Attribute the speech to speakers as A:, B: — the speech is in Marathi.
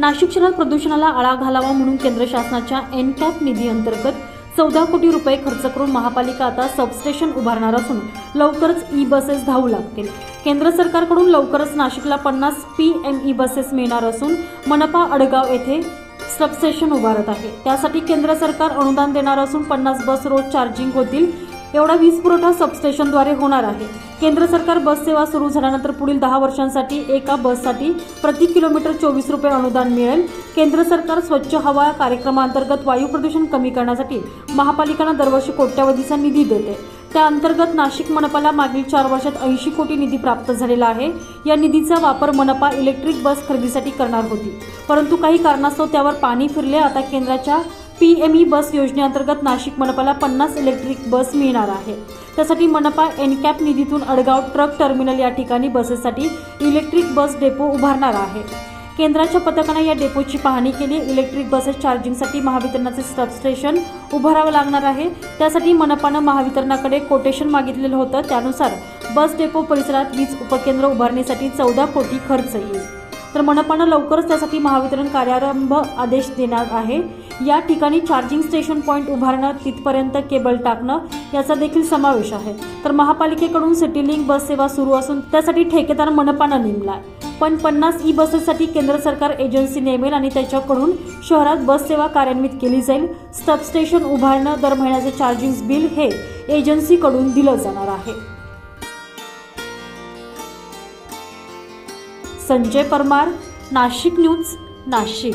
A: नाशिक शहरात प्रदूषणाला आळा घालावा म्हणून केंद्र शासनाच्या एन कॅप निधी अंतर्गत चौदा कोटी रुपये खर्च करून महापालिका आता सबस्टेशन उभारणार असून लवकरच ई बसेस धावू लागतील. केंद्र सरकारकडून लवकरच नाशिकला पन्नास पी एम ई बसेस मिळणार असून मनपा अडगाव येथे सबस्टेशन उभारत आहे. त्यासाठी केंद्र सरकार अनुदान देणार असून पन्नास बस रोज चार्जिंग होतील. एवढा वीज पुरवठा सबस्टेशनद्वारे होणार आहे. केंद्र सरकार बस सेवा सुरू झाल्यानंतर पुढील दहा वर्षांसाठी एका बससाठी प्रति किलोमीटर चोवीस रुपये अनुदान मिळेल. केंद्र सरकार स्वच्छ हवा कार्यक्रमाअंतर्गत वायू प्रदूषण कमी करण्यासाठी महापालिकांना दरवर्षी कोट्यावधीचा निधी देते. त्या अंतर्गत नाशिक मनपाला मागील चार वर्षात ऐंशी कोटी निधी प्राप्त झालेला आहे. या निधीचा वापर मनपा इलेक्ट्रिक बस खरेदीसाठी करणार होती. परंतु काही कारणास्तव त्यावर पाणी फिरले. आता केंद्राच्या पी एम ई बस योजनेअंतर्गत नाशिक मनपाला पन्नास इलेक्ट्रिक बस मिळणार आहे. त्यासाठी मनपा एनकॅप निधीतून अडगाव ट्रक टर्मिनल या ठिकाणी बसेससाठी इलेक्ट्रिक बस डेपो उभारणार आहे. केंद्राच्या पथकाने या डेपोची पाहणी केली. इलेक्ट्रिक बसेस चार्जिंगसाठी महावितरणाचे सबस्टेशन उभारावं लागणार आहे. त्यासाठी मनपानं महावितरणाकडे कोटेशन मागितलेलं होतं. त्यानुसार बस डेपो परिसरात वीज उपकेंद्र उभारण्यासाठी चौदा कोटी खर्च येईल. तर मनपानं लवकरच त्यासाठी महावितरण कार्यारंभ आदेश देणार आहे. या ठिकाणी चार्जिंग स्टेशन पॉईंट उभारणं तिथपर्यंत केबल टाकणं याचा देखील समावेश आहे. तर महापालिकेकडून सिटी लिंक बस सेवा सुरू असून त्यासाठी ठेकेदार मनपानं नेमलाय. पण पन्नास ई बसेससाठी केंद्र सरकार एजन्सी नेमेल आणि त्याच्याकडून शहरात बस सेवा कार्यान्वित केली जाईल. सबस्टेशन उभारणं दर महिन्याचे चार्जिंग बिल हे एजन्सीकडून दिलं जाणार आहे. संजय परमार नाशिक न्यूज नाशिक.